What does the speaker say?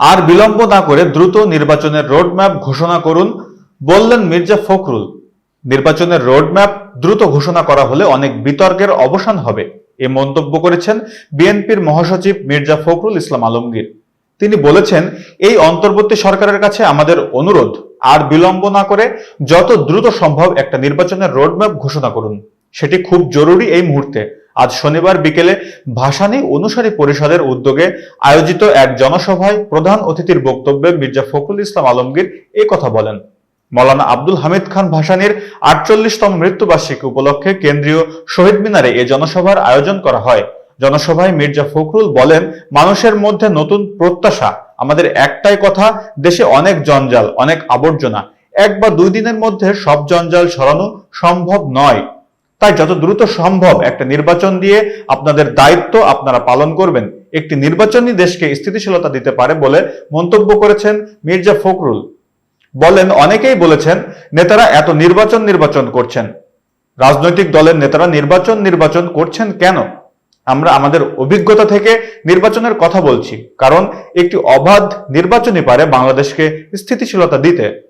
আর বিলম্ব না করে দ্রুত নির্বাচনের রোডম্যাপ ঘোষণা করুন, বললেন মির্জা ফখরুল। নির্বাচনের রোডম্যাপ দ্রুত ঘোষণা করা হলে অনেক বিতর্কের অবসান হবে, এ মন্তব্য করেছেন বিএনপির মহাসচিব মির্জা ফখরুল ইসলাম আলমগীর। তিনি বলেছেন, এই অন্তর্বর্তী সরকারের কাছে আমাদের অনুরোধ, আর বিলম্ব না করে যত দ্রুত সম্ভব একটা নির্বাচনের রোডম্যাপ ঘোষণা করুন। সেটি খুব জরুরি এই মুহূর্তে। আজ শনিবার বিকেলে ভাসানী অনুসারী পরিষদের উদ্যোগে আয়োজিত এক জনসভায় প্রধান অতিথির বক্তব্যে মির্জা ফখরুল ইসলাম আলমগীর এ কথা বলেন। মৌলানা আব্দুল হামিদ খান ভাসানীর আটচল্লিশতম মৃত্যুবার্ষিকী উপলক্ষে কেন্দ্রীয় শহীদ মিনারে এ জনসভার আয়োজন করা হয়। জনসভায় মির্জা ফখরুল বলেন, মানুষের মধ্যে নতুন প্রত্যাশা, আমাদের একটাই কথা, দেশে অনেক জঞ্জাল, অনেক আবর্জনা। এক বা দুই দিনের মধ্যে সব জঞ্জাল সরানো সম্ভব নয়। তাই যত দ্রুত সম্ভব একটা নির্বাচন দিয়ে আপনাদের দায়িত্ব আপনারা পালন করবেন। একটি নির্বাচনই দেশকে স্থিতিশীলতা দিতে পারে বলে মন্তব্য করেছেন মির্জা ফখরুল। বলেন, অনেকেই বলেছেন, নেতারা এত নির্বাচন নির্বাচন করছেন। রাজনৈতিক দলের নেতারা নির্বাচন নির্বাচন করছেন কেন? আমরা আমাদের অভিজ্ঞতা থেকে নির্বাচনের কথা বলছি। কারণ একটি অবাধ নির্বাচনই পারে বাংলাদেশকে স্থিতিশীলতা দিতে।